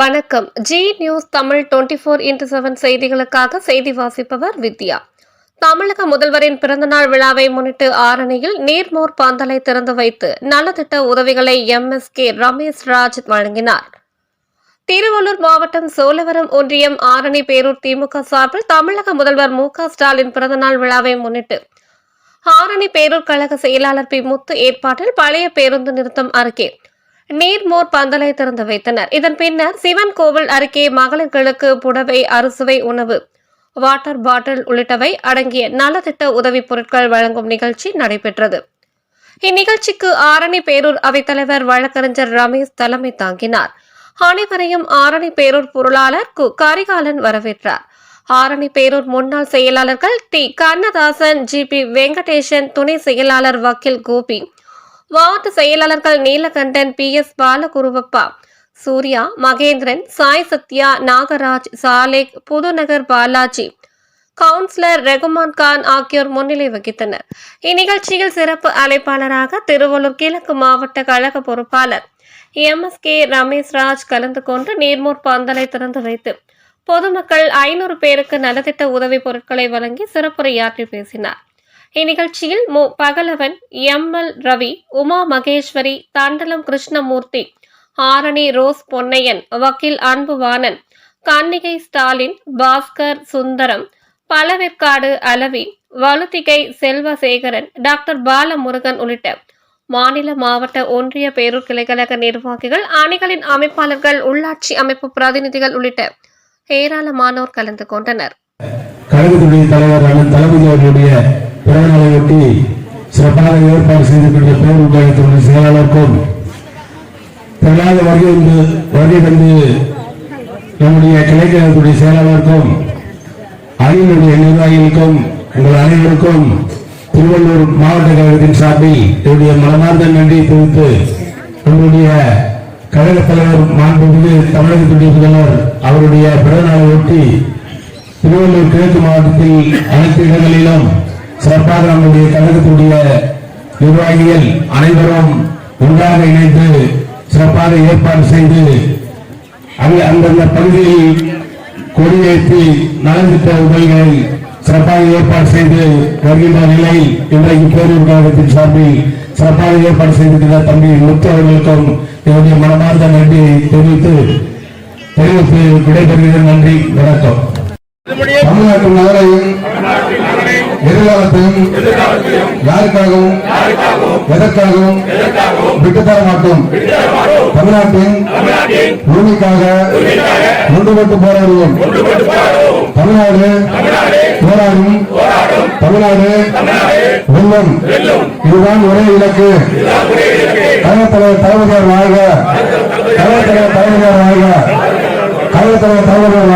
வணக்கம். Zee news Tamil twenty four into seven செய்திகளுக்காக செய்தி வாசிப்பவர் வித்யா. தமிழக முதல்வரின் பிறந்தநாள் விழாவை முன்னிட்டு ஆரணியில் நீர்மோர் பந்தலை திறந்து வைத்து நலத்திட்ட உதவிகளை எம்எஸ்கே ரமேஷ் ராஜ் வழங்கினார். திருவள்ளூர் மாவட்டம் சோழவரம் ஒன்றியம் ஆரணி பேரூர் திமுக சார்பில் தமிழக முதல்வர் மு. க. ஸ்டாலின் பிறந்தநாள் விழாவை முன்னிட்டு ஆரணி பேரூர் கழக செயலாளர் பி. முத்து ஏற்பாட்டில் பழைய பேருந்து நிறுத்தம் அருகே நீர்மோர் பந்தலை திறந்து வைத்தனர். இதன் பின்னர் சிவன் கோவில் அருகே மகளிர்களுக்கு புடவை அறுசுவை உணவு வாட்டர் பாட்டில் உள்ளிட்டவை அடங்கிய நலத்திட்ட உதவிப் பொருட்கள் வழங்கும் நிகழ்ச்சி நடைபெற்றது. இந்நிகழ்ச்சிக்கு ஆரணி பேரூர் அவைத்தலைவர் வழக்கறிஞர் ரமேஷ் தலைமை தாங்கினார். அனைவரையும் ஆரணி பேரூர் பொருளாளர் கு. கரிகாலன் வரவேற்றார். ஆரணி பேரூர் முன்னாள் செயலாளர்கள் T. Kannadasan G. P. Venkatesan துணை செயலாளர் வக்கீல் கோபி வார்டு செயலாளர்கள் Neelakandan P. S. Balaguruvappa Surya Mahendran Sai Sathya Nagaraj Salek Pudunagar Balaji councillor Rehman Khan ஆகியோர் முன்னிலை வகித்தனர். இந்நிகழ்ச்சியில் சிறப்பு அழைப்பாளராக திருவள்ளூர் கிழக்கு மாவட்ட கழக பொறுப்பாளர் M. S. K. Ramesh Raj கலந்து கொண்டு நீர்மூர் பந்தலை திறந்து வைத்து பொதுமக்கள் ஐநூறு பேருக்கு நலத்திட்ட உதவி பொருட்களை வழங்கி சிறப்புரையாற்றி பேசினார். இந்நிகழ்ச்சியில் மு. Pakalavan M. L. Ravi Uma Maheswari Thandalam Krishnamoorthy Arani Rose Ponnaiyan வக்கீல் அன்புவாணன் கன்னிகை ஸ்டாலின் பாஸ்கர் சுந்தரம் பழவேற்காடு அலவி வலுத்திகை செல்வசேகரன் டாக்டர் பாலமுருகன் உள்ளிட்ட மாநில மாவட்ட ஒன்றிய பேரூர் கிளைக்கழக நிர்வாகிகள் அணிகளின் அமைப்பாளர்கள் உள்ளாட்சி அமைப்பு பிரதிநிதிகள் உள்ளிட்ட ஏராளமானோர் கலந்து கொண்டனர். கழகத்துடைய தலைவர் அண்ணன் தளபதி அவர்களுடைய பிறந்தநாளையொட்டி சிறப்பாக ஏற்பாடு செய்திருக்கின்ற கொண்ட கழகத்தினுடைய செயலாளருக்கும் திரளாக வருகை வந்து வருகை தந்து நம்முடைய கிளைக்கழகத்துடைய செயலாளருக்கும் அணியினுடைய நிர்வாகிகளுக்கும் உங்கள் அனைவருக்கும் திருவள்ளூர் மாவட்ட கழகத்தின் சார்பில் என்னுடைய மனமார்ந்த நன்றியை தெரிவித்து நம்முடைய கழக தலைவர் மாண்புமிகு தமிழகத்துடைய முதல்வர் அவருடைய பிறந்தநாளை ஒட்டி திருவள்ளூர் கிழக்கு மாவட்டத்தில் அனைத்து இடங்களிலும் சிறப்பாக நம்முடைய கழகத்துடைய நிர்வாகிகள் அனைவரும் ஒன்றாக இணைந்து சிறப்பாக ஏற்பாடு செய்து அங்கு அந்தந்த பகுதியில் கொடியேற்றி நலந்திட்ட உதவிகளை சிறப்பாக ஏற்பாடு செய்து வருகின்ற நிலையில் இன்றைக்கு பேரூர் கழகத்தின் சார்பில் சிறப்பாக ஏற்பாடு செய்திருக்கிற தம்பி முத்து அவர்களுக்கும் என்னுடைய மனமார்ந்த நன்றியை தெரிவித்து தெரிவித்து விடைபெறுகிறேன். நன்றி. வணக்கம். தமிழ்நாட்டு நகரையும் எதிர்காலத்தையும் யாருக்காகவும் எதற்காகவும் விட்டுத்தர மாட்டோம். தமிழ்நாட்டின் உரிமைக்காக ஒன்றுபட்டு போராடுவோம். தமிழ்நாடு போராடும் தமிழ்நாடு வெல்லும். இதுதான் ஒரே இலக்கு. கழகத் தலைவர் தலைவர் வாழ்க. கழகத் தலைவர் தலைவர் வாழ்க. கழகத் தலைவர் வாழ்க.